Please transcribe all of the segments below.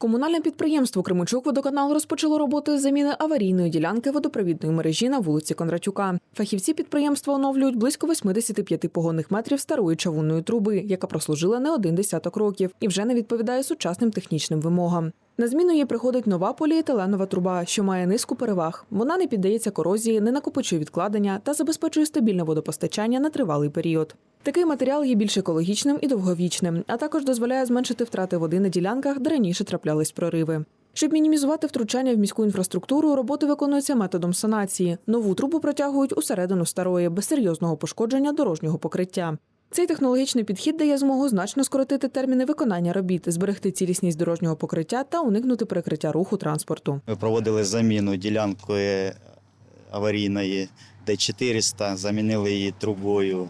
Комунальне підприємство Кременчук водоканал розпочало роботи з заміни аварійної ділянки водопровідної мережі на вулиці Кондратюка. Фахівці підприємства оновлюють близько 85 погонних метрів старої чавунної труби, яка прослужила не один десяток років і вже не відповідає сучасним технічним вимогам. На зміну їй приходить нова поліетиленова труба, що має низку переваг. Вона не піддається корозії, не накопичує відкладення та забезпечує стабільне водопостачання на тривалий період. Такий матеріал є більш екологічним і довговічним, а також дозволяє зменшити втрати води на ділянках, де раніше траплялись прориви. Щоб мінімізувати втручання в міську інфраструктуру, роботи виконуються методом санації. Нову трубу протягують усередину старої без серйозного пошкодження дорожнього покриття. Цей технологічний підхід дає змогу значно скоротити терміни виконання робіт, зберегти цілісність дорожнього покриття та уникнути перекриття руху транспорту. Ми проводили заміну ділянки аварійної Д400, замінили її трубою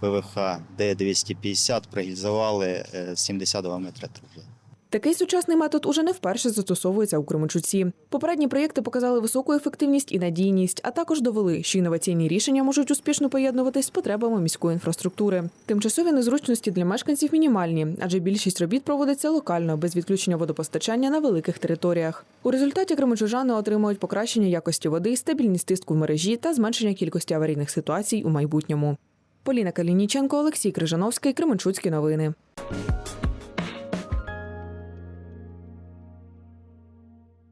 ПВХ Д250, пригільзували е, 72 метри труби. Такий сучасний метод уже не вперше застосовується у Кременчуці. Попередні проєкти показали високу ефективність і надійність, а також довели, що інноваційні рішення можуть успішно поєднуватись з потребами міської інфраструктури. Тимчасові незручності для мешканців мінімальні, адже більшість робіт проводиться локально без відключення водопостачання на великих територіях. У результаті кременчужани отримують покращення якості води, стабільність тиску в мережі та зменшення кількості аварійних ситуацій у майбутньому. Поліна Калініченко, Олексій Крижановський, Кременчуцькі новини.